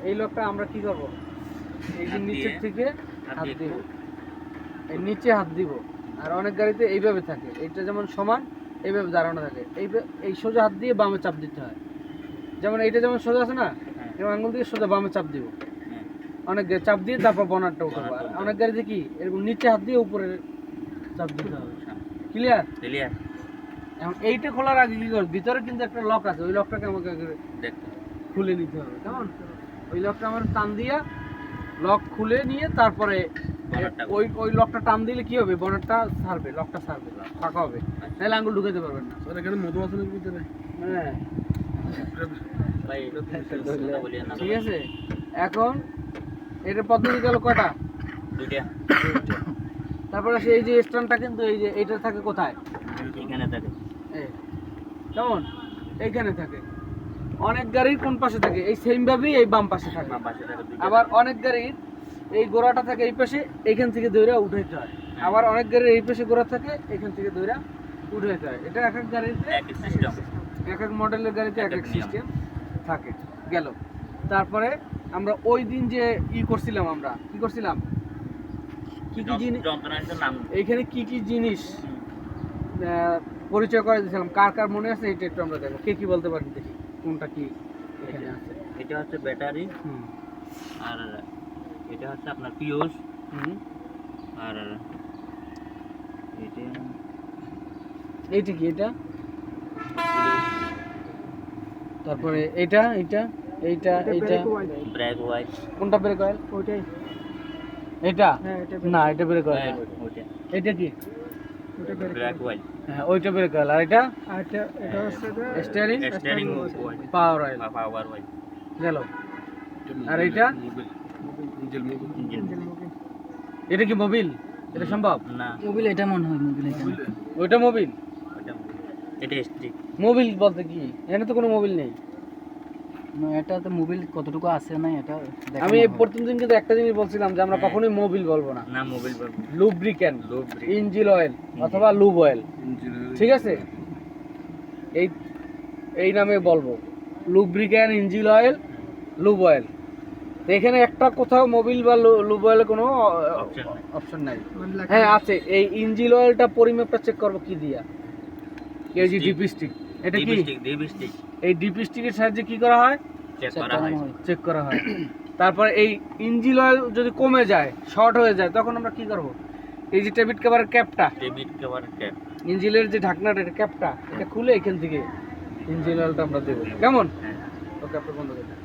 এই লকটা আমরা কি করব? এই যে নিচের থেকে হাত দিব এই নিচে হাত দিব। আর অনেক গাড়িতে এইভাবে থাকে। এইটা যেমন সমান এইভাবে দাঁড়ানো থাকে। এই এই সোজা হাত দিয়ে বামে চাপ দিতে হয়। যেমন এইটা যেমন সোজা আছে না হ্যাঁ, এরকম আঙুল দিয়ে সোজা বামে চাপ দিব। হ্যাঁ। অনেক চাপ দিয়ে তারপর বনারটা উঠাবো। আর অনেক গাড়িতে কি এরকম নিচে হাত দিয়ে উপরে চাপ দিতে হবে। সামনে। ক্লিয়ার এখন এইটা খোলার আগে কি করবে? ভিতরে কিন্তু একটা লক আছে। ওই লকটাকে আমাকে দেখতে খুলে নিতে হবে। কেমন? ওই লকটা আমার টান দিয়া লক খুলে নিয়ে তারপরে ওই ওই লকটা টান দিলে কি হবে? বনারটা ছাড়বে লকটা ছাড়বে ফাঁকা হবে। তাহলে আঙ্গুল ঢুকাতে পারবেন না। স্যার এখানে মধু আছে নাকি ভিতরে? হ্যাঁ। ঠিক আছে? এখন এটার পদ্ধতি গেল কয়টা? দুইটা। তারপরে সেই যে স্ট্যান্ডটা কিন্তু এই যে এইটা থাকে কোথায়? এখানে থাকে। এই কেমন? এইখানে থাকে। অনেক গাড়ির কোন পাশে থাকে? এই সেম ভাবেই এই বাম পাশে থাকে। আবার অনেক গাড়ির এই গোড়াটা থাকে এই পাশে এখান থেকে দৌড়া উঠাইতে হয়। আবার অনেক গাড়ির এই পাশে গোড়া থাকে এখান থেকে দৌড়া উঠাইতে হয়। এটা এক এক গাড়িতে এক এক মডেলের গাড়িতে এক এক। সিস্টেম থাকে। গেল। তারপরে আমরা ওই দিন যে ই করছিলাম আমরা কি করছিলাম? কি কি জিনিস এইখানে কি কি জিনিস পরিচয় করে দিয়েছিলাম কার কার মনে আছে? এটা একটু আমরা দেখো কে কি বলতে পারি দেখি। কোনটা কি এখানে আছে? এটা হচ্ছে ব্যাটারি। আর এটা হচ্ছে আপনার পিওস আর এটা এইটা কি এটা? তারপরে এটা এটা এইটা। এইটা ব্রেক ওয়াইট কোনটা ব্রেক অয়েল ওইটাই। এটা না এটা ব্রেক অয়েল ওইটা। এটা কি? ব্রেক হ্যাঁ ওইটা ব্রেক অয়েল আর এটা? Steering steering power oil power white গেল। আর ইঞ্জিন ইঞ্জিন এটা কি মোবিল? এটা সম্ভব? না। মোবিল এটা মনে হয় মোবিল এটা। ওইটা মোবিল? এটা স্টিক মোবিল বলতে কি? এখানে তো কোনো মোবিল নেই। এটা তো মোবিল কতটুকু আছে না এটা আমি এই প্রথম দিন কিন্তু একটা জিনিস বলছিলাম যে আমরা হ্যাঁ। কখনোই মোবিল বলব না। না mobile lubricant lube engine oil অথবা লুব অয়েল ঠিক আছে? এই এই নামে বলব। Lubricant engine oil lube oil এখানে একটা কোথাও মোবিল বা লুব অয়েলের কোনো অপশন নাই। হ্যাঁ আছে। এই ইঞ্জিন অয়েলটা পরিমাপটা চেক করব কি দিয়া। কেজি Stick. এটা কি? এই ডিপি স্টিকের সাহায্যে কি করা হয়? চেক করা হয়। করানো। চেক করা তারপর এই ইঞ্জিন অয়েল যদি কমে যায় শর্ট হয়ে যায় তখন আমরা কি করব? এই যে টেবিট কভারের ক্যাপটা টেবিট কভারের ক্যাপ। ইঞ্জিনের যে ঢাকনাটা এটা ক্যাপটা এটা খুলে এখান থেকে ইঞ্জিন অয়েলটা আমরা দেবো। কেমন? হ্যাঁ। ওকে আপনি বন্ধ করে দেন।